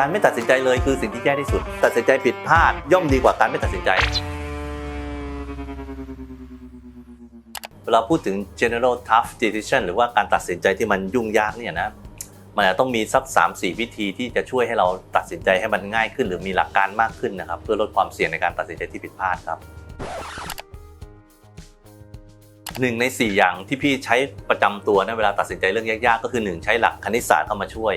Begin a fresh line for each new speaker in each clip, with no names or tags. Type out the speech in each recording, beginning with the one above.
การไม่ตัดสินใจเลยคือสิ่งที่แย่ที่สุด ตัดสินใจผิดพลาดย่อมดีกว่าการไม่ตัดสินใจ เวลาพูดถึง general tough decision หรือว่าการตัดสินใจที่มันยุ่งยากเนี่ยนะมันจะต้องมีสัก 3-4 วิธีที่จะช่วยให้เราตัดสินใจให้มันง่ายขึ้น หรือมีหลักการมากขึ้นนะครับ เพื่อลดความเสี่ยงในการตัดสินใจที่ผิดพลาดครับหนึ่งใน 4 อย่างที่พี่ใช้ประจำตัวในเวลาตัดสินใจเรื่องยากๆ ก็คือ 1 ใช้หลักคณิตศาสตร์เข้ามาช่วย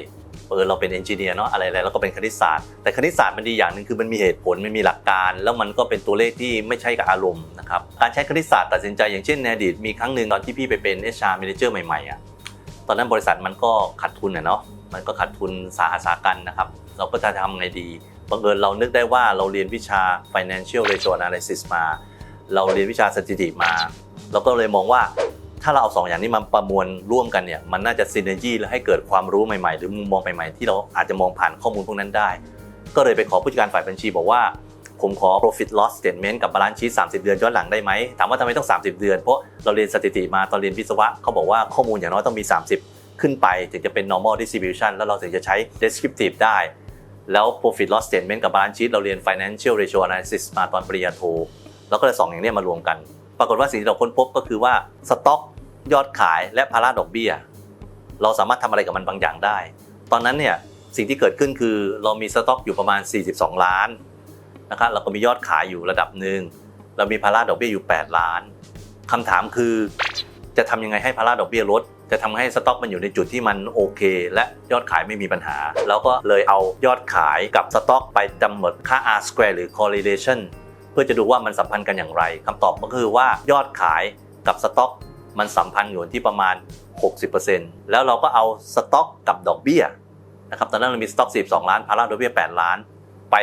เออเราเป็นเอนจิเนียร์เนาะอะไรๆแล้วก็เป็นคณิตศาสตร์ แต่คณิตศาสตร์มันดีอย่างหนึ่งคือมันมีเหตุผลมันมีหลักการ แล้วมันก็เป็นตัวเลขที่ไม่ใช่กับอารมณ์นะครับการใช้คณิตศาสตร์ตัดสินใจอย่างเช่นในอดีตมีครั้งหนึ่งตอนที่พี่ไปเป็น HR Manager ใหม่ๆอะตอนนั้นบริษัทมันก็ขาดทุนอะเนาะมันก็ขาดทุนสาหัสสากันนะครับเราก็จะทำไงดีบังเอิญเรานึกได้ว่าเราเรียนวิชา Financial Ratio Analysis มา เราเรียนวิชาสถิติมา เราก็เลยมองว่า ถ้าเราเอาสองอย่างนี้มาประมวลร่วมกันเนี่ยมันน่าจะซินเนจีและให้เกิดความรู้ใหม่ๆ หรือมุมมองใหม่ๆ ที่เราอาจจะมองผ่านข้อมูลพวกนั้นได้ ก็เลยไปขอผู้จัดการฝ่ายบัญชีบอกว่า ผมขอ profit loss statement กับ balance sheet 30 เดือนย้อนหลังได้ไหมถามว่าทำไมต้อง 30 เดือน เพราะเราเรียนสถิติมาตอนเรียนวิศวะเขาบอกว่าข้อมูลอย่างน้อยต้องมี 30 ขึ้นไป ถึงจะเป็น normal distribution แล้วเราถึงจะใช้ descriptive ได้ แล้ว profit loss statement กับ balance sheet เราเรียน financial ratio analysis มาตอนปริญญาโทแล้วก็เลยสองอย่างนี้มารวมกัน ปรากฏว่าสิ่งที่เราค้นพบก็คือว่าสต็อกยอดขายและภาระดอกเบี้ย เราสามารถทำอะไรกับมันบางอย่างได้ ตอนนั้นเนี่ยสิ่งที่เกิดขึ้นคือเรามีสต็อกอยู่ประมาณ 42 ล้านนะครับเราก็มียอดขายอยู่ระดับหนึ่งเรามีภาระดอกเบี้ยอยู่ 8 ล้านคำถามคือ จะทำยังไงให้ภาระดอกเบี้ยลดจะทำให้สต็อกมันอยู่ในจุดที่มันโอเค และยอดขายไม่มีปัญหา แล้วก็เลยเอายอดขายกับสต็อกไปกำหนดค่า R square หรือ correlation เพื่อจะดูว่ามันสัมพันธ์กันอย่างไรคำตอบก็คือว่ายอดขายกับสต็อก มันสัมพันธ์อยู่ที่ประมาณ 60%แล้วเราก็เอาสต็อกกับดอกเบี้ยนะครับตอนนั้นเรามีสต็อก12ล้านภาระดอกเบี้ย 8 ล้าน ไป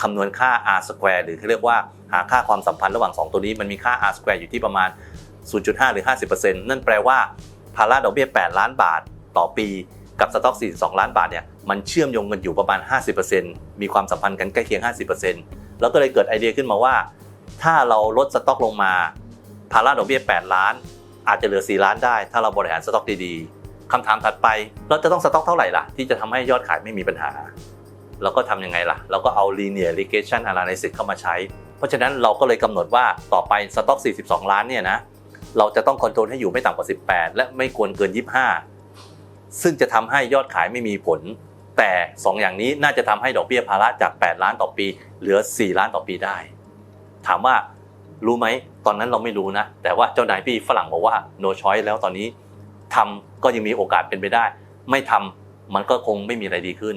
คำนวณค่า R square หรือเขาเรียกว่าหาค่าความสัมพันธ์ระหว่าง 2 ตัวนี้มันมีค่า R square อยู่ที่ประมาณ 0.5 หรือ 50%นั่นแปลว่าภาระดอกเบี้ย 8 ล้านบาทต่อปีกับสต็อก 42 ล้านบาทเนี่ยมันเชื่อมโยงกันอยู่ประมาณ 50%มีความสัมพันธ์กันใกล้เคียง 50% แล้วก็เลยเกิดไอเดียขึ้นมาว่า ถ้าเราลดสต็อกลงมาภาระดอกเบี้ย 8 ล้าน อาจจะเหลือ 4 ล้านได้ ถ้าเราบริหารสต็อกดีๆคำถามถัดไป เราจะต้องสต็อกเท่าไหร่ล่ะ ที่จะทำให้ยอดขายไม่มีปัญหาเราก็ทำยังไงล่ะ เราก็เอา linear regression analysis เข้ามาใช้ เพราะฉะนั้นเราก็เลยกำหนดว่าต่อไปสต็อก 42 ล้านเนี่ยนะเราจะต้องคอนโทรลให้อยู่ไม่ต่ำกว่า 18 และไม่ควรเกิน 25 ซึ่งจะทำให้ยอดขายไม่มีผล แต่ 2 อย่างนี้น่าจะทำให้ดอกเบี้ยภาระจาก 8 ล้านต่อปี เหลือ 4 ล้านต่อปีได้ ถามว่ารู้ไหมตอนนั้นเราไม่รู้นะ แต่ว่าเจ้านายพี่ฝรั่งบอกว่า no choice แล้วตอนนี้ทำก็ยังมีโอกาสเป็นไปได้ ไม่ทำมันก็คงไม่มีอะไรดีขึ้น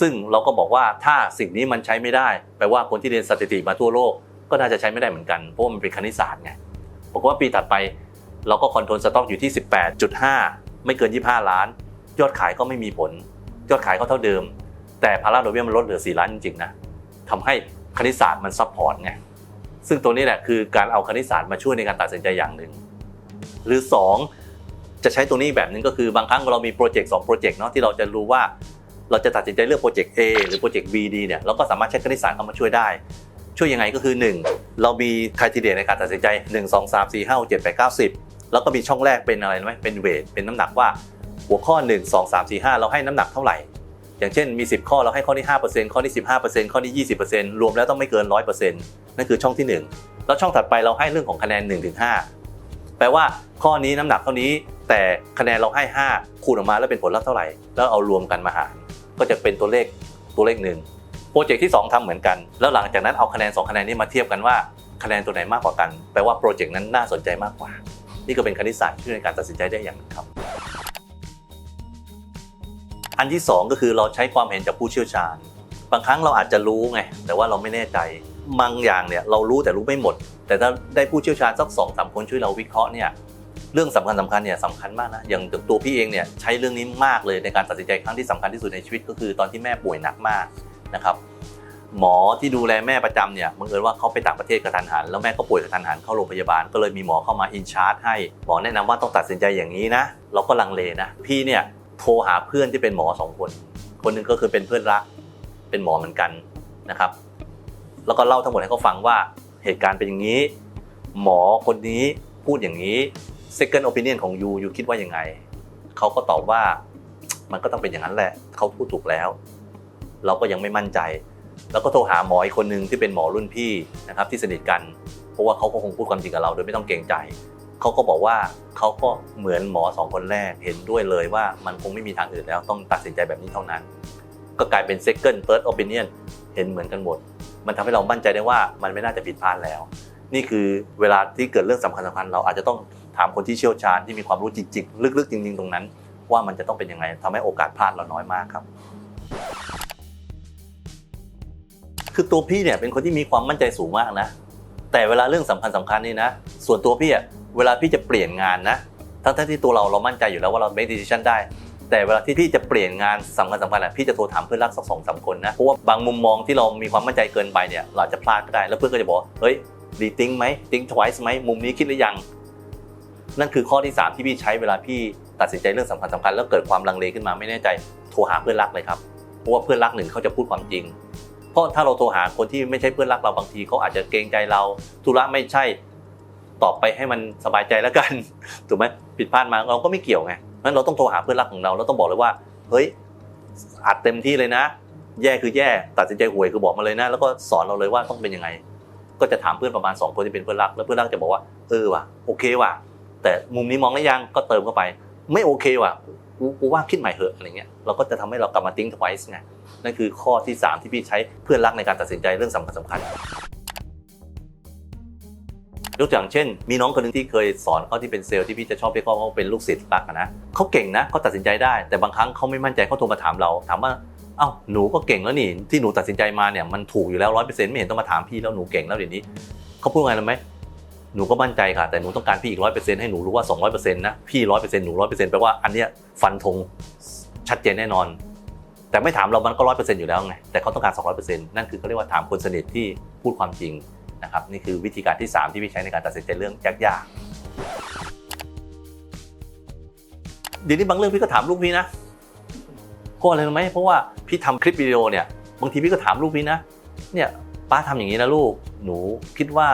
ซึ่งเราก็บอกว่าถ้าสิ่งนี้มันใช้ไม่ได้แปลว่าคนที่เรียนสถิติมาทั่วโลก ก็น่าจะใช้ไม่ได้เหมือนกันเพราะมันเป็นคณิตศาสตร์ไงบอกว่าปีถัดไปเราก็คอนโทรลสต็อกอยู่ที่ 18.5 ไม่เกิน 25 ล้าน ยอดขายก็ไม่มีผล ยอดขายก็เท่าเดิม แต่ภาระดอกเบี้ยมันลดเหลือ 4 ล้านจริงๆนะทำให้คณิตศาสตร์มันซัพพอร์ตไงซึ่งตัวนี้แหละคือการเอาคณิตศาสตร์มาช่วยในการตัดสินใจอย่างหนึ่ง หรือ 2 จะใช้ตัวนี้แบบนึงก็คือบางครั้งเรามีโปรเจกต์สองโปรเจกต์เนาะที่เราจะรู้ว่าเราจะตัดสินใจเลือกโปรเจกต์ A หรือโปรเจกต์ B ดีเนี่ยเราก็สามารถใช้คณิตศาสตร์เข้ามาช่วยได้ ช่วยยังไงก็คือ 1 เรามีคุณทีเดียในการตัดสินใจ 1 2 3 4 5 6 7 8 9 10 แล้วก็มีช่องแรกเป็นอะไรไหมเป็นเวทเป็นน้ำหนักว่า หัวข้อ 1 2 3 4 5 เราให้น้ำหนักเท่าไหร่ อย่างเช่นมี 10 ข้อเราให้ข้อที่5%ข้อที่15%ข้อที่20%รวมแล้วต้องไม่เกิน 100%นั่นคือช่องที่ 1 แล้วช่องถัดไปเราให้เรื่องของคะแนน1-5ถึง5แปลว่าข้อนี้น้ำหนักเท่านี้ แต่คะแนนเราให้ 5 คูณออกมาแล้วเป็นผลลัพธ์เท่าไหร่ แล้วเอารวมกันมาหาร ก็จะเป็นตัวเลขตัวเลขหนึ่งโปรเจกต์ที่ 2ทำเหมือนกัน แล้วหลังจากนั้นเอาคะแนน 2 คะแนนนี้มาเทียบกันว่าคะแนนตัวไหนมากกว่ากัน แปลว่าโปรเจกต์นั้นน่าสนใจมากกว่า นี่ก็เป็นคณิตศาสตร์ช่วยในการตัดสินใจได้อย่างนึงครับ อันที่ 2 ก็คือเราใช้ความเห็นจากผู้เชี่ยวชาญ บางครั้งเราอาจจะรู้ไงแต่ว่าเราไม่แน่ใจบางอย่างเนี่ยเรารู้แต่รู้ไม่หมด แต่ถ้าได้ผู้เชี่ยวชาญสักสองสามคนช่วยเราวิเคราะห์เนี่ยเรื่องสำคัญสำคัญเนี่ยสำคัญมากนะอย่างตัวพี่เองเนี่ยใช้เรื่องนี้มากเลยในการตัดสินใจครั้งที่สำคัญที่สุดในชีวิตก็คือตอนที่แม่ป่วยหนักมากนะครับหมอที่ดูแลแม่ประจำเนี่ยบังเอิญว่าเขาไปต่างประเทศกระทันหัน แล้วแม่ก็ป่วยกระทันหันเข้าโรงพยาบาลก็เลยมีหมอเข้ามาอินชาร์จให้หมอแนะนำว่าต้องตัดสินใจอย่างนี้นะ เราก็ลังเลนะ พี่เนี่ย โทรหาเพื่อนที่เป็นหมอสองคน คนหนึ่งก็คือเป็นเพื่อนรัก เป็นหมอเหมือนกันนะครับ แล้วก็เล่าทั้งหมดให้เขาฟังว่าเหตุการณ์เป็นอย่างนี้ หมอคนนี้พูดอย่างนี้ second opinion ของยูยูคิดว่ายังไง เขาก็ตอบว่ามันก็ต้องเป็นอย่างนั้นแหละ เขาพูดถูกแล้ว เราก็ยังไม่มั่นใจ แล้วก็โทรหาหมออีกคนหนึ่งที่เป็นหมอรุ่นพี่นะครับที่สนิทกัน เพราะว่าเขาก็คงพูดความจริงกับเราโดยไม่ต้องเกรงใจ เขาก็บอกว่าเขาก็เหมือนหมอสองคนแรกเห็นด้วยเลยว่ามันคงไม่มีทางอื่นแล้วต้องตัดสินใจแบบนี้เท่านั้น ก็กลายเป็น second third opinion เห็นเหมือนกันหมด มันทำให้เรามั่นใจได้ว่ามันไม่น่าจะผิดพลาดแล้ว นี่คือเวลาที่เกิดเรื่องสำคัญสำคัญเราอาจจะต้องถามคนที่เชี่ยวชาญที่มีความรู้จริงๆ ลึกๆ จริง ๆ ตรงนั้น ว่ามันจะต้องเป็นยังไงทำให้โอกาสพลาดเราน้อยมากครับ คือตัวพี่เนี่ยเป็นคนที่มีความมั่นใจสูงมากนะ แต่เวลาเรื่องสำคัญสคัญนี่นะ ส่วนตัวพี่อะ เวลาพี่จะเปลี่ยนงานนะทั้งที่ตัวเราเรามั่นใจอยู่แล้วว่าเรา make decision ได้ แต่เวลาที่พี่จะเปลี่ยนงานสำคัญสำคัญอะพี่จะโทรถามเพื่อนรักสักสองสามคนนะเพราะว่าบางมุมมองที่เรามีความมั่นใจเกินไปเนี่ยเราอาจะพลาดก็ได้แล้วเพื่อนก็จะบอกเฮ้ยรีทิงไหม think twice ไหมมุมนี้คิดหรือยัง นั่นคือข้อที่ 3 ที่พี่ใช้เวลาพี่ตัดสินใจเรื่องสำคัญสำคัญแล้วเกิดความลังเลขึ้นมาไม่แน่ใจโทรหาเพื่อนรักเลยครับเพราะว่าเพื่อนรักหนึ่งเขาจะพูดความจริง เพราะถ้าเราโทรหาคนที่ไม่ใช่เพื่อนรักเราบางทีเขาอาจจะเกรงใจเราธุระไม่ใช่ ตอบไปให้มันสบายใจแล้วกันถูกไหมผิดพลาดมาเราก็ไม่เกี่ยวไงงั้นเราต้องโทรหาเพื่อนรักของเราแล้วต้องบอกเลยว่า เฮ้ยอัดเต็มที่เลยนะ แย่คือแย่ ตัดสินใจห่วยคือบอกมาเลยนะ แล้วก็สอนเราเลยว่าต้องเป็นยังไง ก็จะถามเพื่อนประมาณ 2 คนที่เป็นเพื่อนรัก แล้วเพื่อนรักจะบอกว่า เออว่ะโอเคว่ะ แต่มุมนี้มองแล้วยังก็เติมเข้าไป ไม่โอเคว่ะกูว่าคิดใหม่เหอะอะไรเงี้ยเราก็จะทำให้เรากลับมา think twice ไงนั่นคือข้อที่ 3 ที่พี่ใช้เพื่อนรักในการตัดสินใจเรื่องสำคัญสำคัญ ยกตัวอย่างเช่น มีน้องคนหนึงที่เคยสอนเขาที่เป็นเซลล์ที่พี่จะชอบเรียกเขาว่าเป็นลูกศิษย์รักนะเขาเก่งนะเขาตัดสินใจได้แต่บางครั้งเขาไม่มั่นใจเขาโทรมาถามเราถามว่าเอ้าหนูก็เก่งแล้วนี่ที่หนูตัดสินใจมาเนี่ยมันถูกอยู่แล้วร้อยเปอร์เซ็นต์ไม่เห็นต้องมาถามพี่แล้วหนูเก่งแล้วเดี๋ยวนี้เขาพูดไงรู้ไหมหนูก็มั่นใจค่ะแต่หนูต้องการพี่อีกร้อยเปอร์เซ็นต์ให้หนูรู้ว่าสองร้อยเปอร์เซ็นต์นะพี่ร้อยเปอร์เซ็นต์หนูร้อยเปอร์เซ็นต์แปลว่าอันเนี้ยฟันธงชัดเจนแน่นอน แต่ไม่ถามเรามันก็ร้อยเปอร์เซ็นต์อยู่แล้วไงแต่เขาต้องการสองร้อยเปอร์เซ็นต์นั่นคือเขาเรียกว่าถามคนสนิทที่พูดความจริง นะครับนี่คือวิธีการที่ 3 ที่พี่ใช้ในการตัดสินใจเรื่องยากๆเดี๋ยวนี้บางเรื่องพี่ก็ถามลูกพี่นะเพราะอะไรรู้ไหมเพราะว่าพี่ทำคลิปวิดีโอเนี่ยบางทีพี่ก็ถามลูกพี่นะเนี่ยป้าทำอย่างนี้นะลูกหนูคิดว่า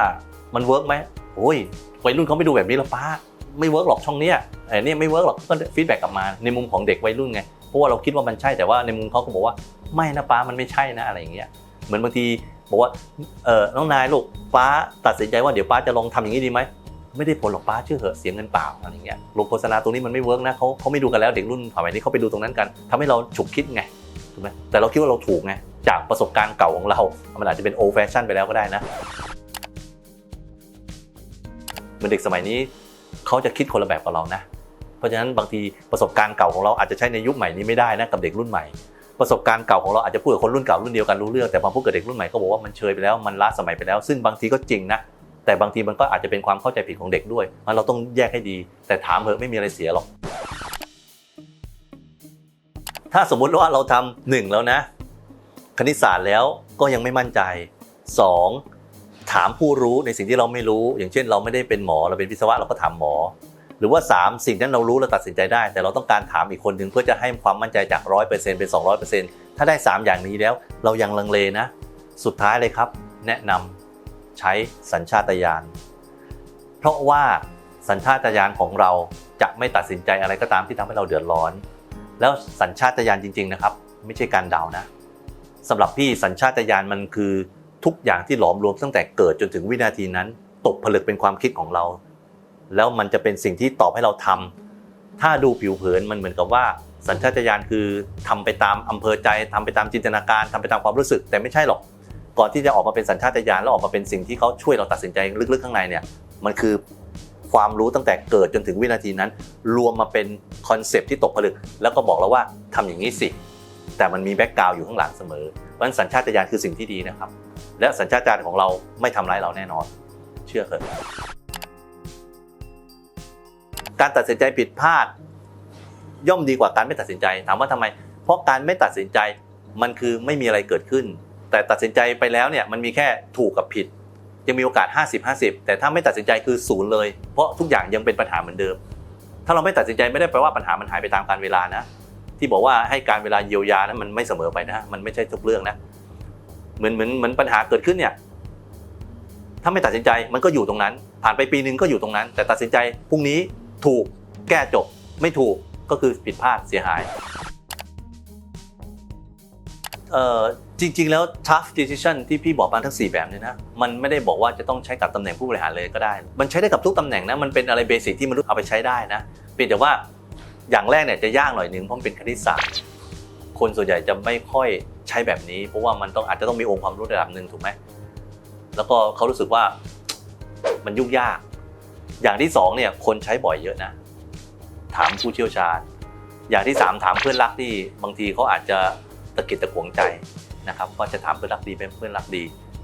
มันเวิร์กไหมโอ้ยวัยรุ่นเขาไม่ดูแบบนี้แล้วป้าไม่เวิร์กหรอกช่องเนี้ยไอ้นี่ไม่เวิร์กหรอกก็ฟีดแบ็กกลับมาในมุมของเด็กวัยรุ่นไงเพราะว่าเราคิดว่ามันใช่แต่ว่าในมุมเขาก็บอกว่าไม่นะป้ามันไม่ใช่นะอะไรอย่างเงี้ยเหมือนบางที บอกว่าเออน้องนายลูกป้าตัดสินใจว่าเดี๋ยวป้าจะลองทำอย่างนี้ดีไหมไม่ได้ผลหรอกป้าเชื่อเหอะเสียเงินเปล่าอะไรอย่างเงี้ยลงโฆษณาตรงนี้มันไม่เวิร์กนะเขาเขาไม่ดูกันแล้วเด็กรุ่นสมัยนี้เขาไปดูตรงนั้นกันทำให้เราฉุกคิดไงถูกไหมแต่เราคิดว่าเราถูกไงจากประสบการณ์เก่าของเรา มันอาจจะเป็นโอแฟชั่นไปแล้วก็ได้นะเหมือนเด็กสมัยนี้เขาจะคิดคนละแบบกับเรานะ เพราะฉะนั้นบางทีประสบการณ์เก่าของเราอาจจะใช้ในยุคใหม่นี้ไม่ได้นะกับเด็กรุ่นใหม่ ประสบการณ์เก่าของเราอาจจะพูดกับคนรุ่นเก่ารุ่นเดียวกันรู้เรื่องแต่พอพูดกับเด็กรุ่นใหม่ก็บอกว่ามันเชยไปแล้วมันล้าสมัยไปแล้ว ซึ่งบางทีก็จริงนะแต่บางทีมันก็อาจจะเป็นความเข้าใจผิดของเด็กด้วยมันเราต้องแยกให้ดี แต่ถามเถอะไม่มีอะไรเสียหรอก ถ้าสมมุติว่าเราทำหนึ่งแล้วนะ คณิตศาสตร์แล้วก็ยังไม่มั่นใจสองถามผู้รู้ในสิ่งที่เราไม่รู้ อย่างเช่น เราไม่ได้เป็นหมอเราเป็นวิศวะเราก็ถามหมอ หรือว่า 3 สิ่งนั้นเรารู้เราตัดสินใจได้ แต่เราต้องการถามอีกคนหนึ่งเพื่อจะให้ความมั่นใจจาก 100%เป็น 200%ถ้าได้ 3 อย่างนี้แล้ว เรายังลังเลนะ สุดท้ายเลยครับ แนะนำใช้สัญชาตญาณเพราะว่าสัญชาตญาณของเราจะไม่ตัดสินใจอะไรก็ตามที่ทำให้เราเดือดร้อน แล้วสัญชาตญาณจริง ๆ นะครับ ไม่ใช่การเดานะสำหรับพี่สัญชาตญาณมันคือทุกอย่างที่หลอมรวมตั้งแต่เกิดจนถึงวินาทีนั้น ตกผลึกเป็นความคิดของเรา แล้วมันจะเป็นสิ่งที่ตอบให้เราทำถ้าดูผิวเผินมันเหมือนกับว่า สัญชาตญาณคือทำไปตามอำเภอใจทำไปตามจินตนาการทำไปตามความรู้สึก แต่ไม่ใช่หรอก ก่อนที่จะออกมาเป็นสัญชาตญาณแล้วออกมาเป็นสิ่งที่เขาช่วยเราตัดสินใจลึกๆข้างในเนี่ยมันคือความรู้ตั้งแต่เกิดจนถึงวินาทีนั้น รวมมาเป็นคอนเซปต์ที่ตกผลึก แล้วก็บอกเราว่าทำอย่างนี้สิ แต่มันมีแบ็กกราวอยู่ข้างหลังเสมอเพราะฉะนั้นสัญชาตญาณคือสิ่งที่ดีนะครับ และสัญชาตญาณของเราไม่ทำร้ายเราแน่นอน เชื่อเถอะ การตัดสินใจผิดพลาด ย่อมดีกว่าการไม่ตัดสินใจ ถามว่าทำไม เพราะการไม่ตัดสินใจมันคือไม่มีอะไรเกิดขึ้น แต่ตัดสินใจไปแล้วเนี่ยมันมีแค่ถูกกับผิด ยังมีโอกาส 50-50 แต่ถ้าไม่ตัดสินใจคือศูนย์เลย เพราะทุกอย่างยังเป็นปัญหาเหมือนเดิม ถ้าเราไม่ตัดสินใจไม่ได้แปลว่าปัญหามันหายไปตามกาลเวลานะ ที่บอกว่าให้การเวลาเยียวยานะมันไม่เสมอไปนะ มันไม่ใช่ทุกเรื่องนะ เหมือนเหมือนเหมือนปัญหาเกิดขึ้นเนี่ยถ้าไม่ตัดสินใจมันก็อยู่ตรงนั้น ผ่านไปปีหนึ่งก็อยู่ตรงนั้น แต่ตัดสินใจพรุ่งนี้ ถูกแก้จบไม่ถูกก็คือผิดพลาดเสียหายจริง ๆ แล้ว tough decision ที่พี่บอกมาทั้ง 4 แบบเนี่ยนะ มันไม่ได้บอกว่าจะต้องใช้กับตำแหน่งผู้บริหารเลยก็ได้ มันใช้ได้กับทุกตำแหน่งนะ มันเป็นอะไรเบสิกที่มนุษย์เอาไปใช้ได้นะ เพียงแต่ว่าอย่างแรกเนี่ยจะยากหน่อยหนึงเพราะมันเป็นคณิตศาสตร์ คนส่วนใหญ่จะไม่ค่อยใช้แบบนี้ เพราะว่ามันต้องอาจจะต้องมีองค์ความรู้ระดับหนึ่งถูกไหม แล้วก็เขารู้สึกว่ามันยุ่งยาก อย่างที่สองเนี่ยคนใช้บ่อยเยอะนะ ถามผู้เชี่ยวชาญ อย่างที่สามถามเพื่อนรักที่บางทีเขาอาจจะตะกิดตะขวงใจนะครับว่าจะถามเพื่อนรักดีเป็นเพื่อนรักดี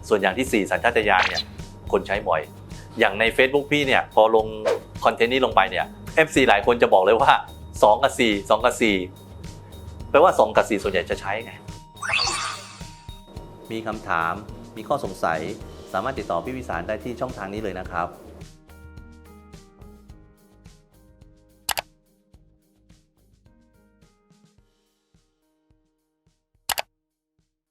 ส่วนอย่างที่สี่สัญชาตญาณเนี่ยคนใช้บ่อย อย่างใน Facebook พี่เนี่ยพอลงคอนเทนต์นี้ลงไปเนี่ย FC หลายคนจะบอกเลยว่า 2 กับ 4 2 กับ 4 แปลว่า 2 กับ 4 ส่วนใหญ่จะใช้ไง มีคำถามมีข้อสงสัย สามารถติดต่อพี่วิสารได้ที่ช่องทางนี้เลยนะครับ